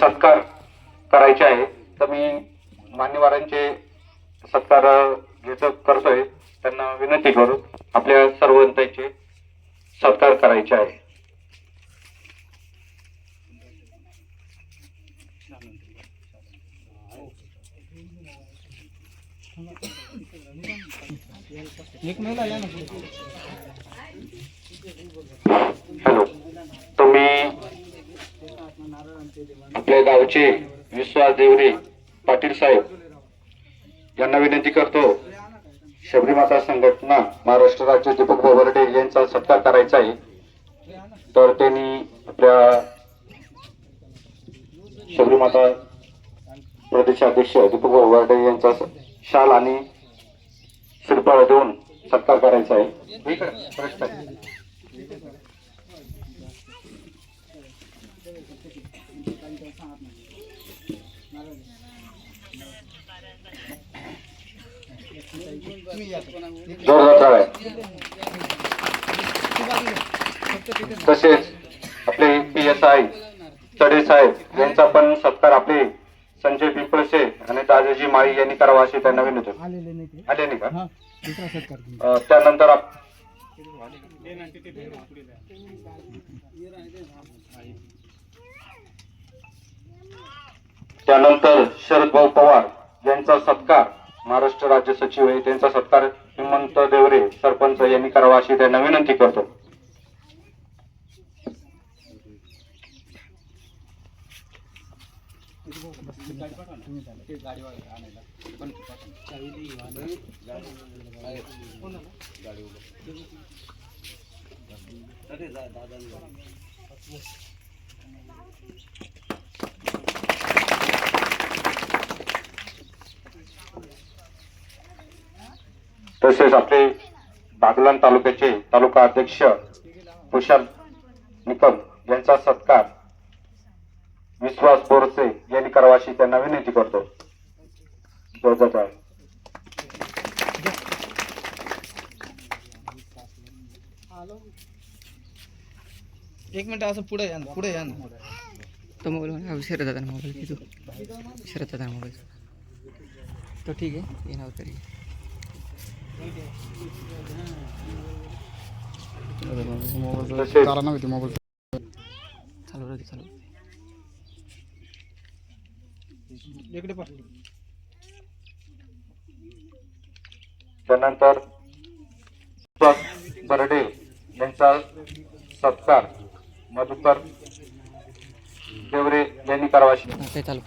सत्कार करायचे आहे. तर मी मान्यवरांचे सत्कार घेत करतोय. त्यांना विनंती करू आपल्या सर्वांचे सत्कार करायचे आहे. हॅलो. तुम्ही आपल्या गावचे विश्वास देवरे पाटील साहेब यांना विनंती करतो शबरीमाता संघटना महाराष्ट्र राज्य दीपक बोबर्डे यांचा सत्कार करायचा आहे. तर त्यांनी आपल्या शबरीमाता प्रदेशाध्यक्ष दीपक बोबर्डे यांचा शाल आणि श्रीफळ देऊन सत्कार करायचा आहे. ठीक आहे. तसेच आपले पी एस आय चढे साहेब यांचा पण सत्कार आपले संजय पिंपळसे आणि दादाजी माळी यांनी करावा अशी त्यांना विनंती आले नाही का? त्यानंतर त्यानंतर शरद भाऊ पवार यांचा सत्कार महाराष्ट्र राज्य सचिव आहे त्यांचा सत्कार हेमंत देवरे सरपंच यांनी करावा अशी त्यांना विनंती करतो. तसेच आपले बागलाण तालुक्याचे तालुका अध्यक्ष कुशाल निकम यांचा सत्कार विश्वास बोरसे यांनी करावा अशी त्यांना विनंती करतो. एक मिनिट असं पुढे या ना पुढे या ना. तो मोबाईल मला विसरत होता ना मोबाईल की तू. विसरत होता ना मोबाईल तो ठीक आहे येणार तरी. मोबाईल. चालू राहते चालू. इकडे त्यानंतर बर्डे यांचा सत्कार. मधुकर देवरे यांनी करावा. चालू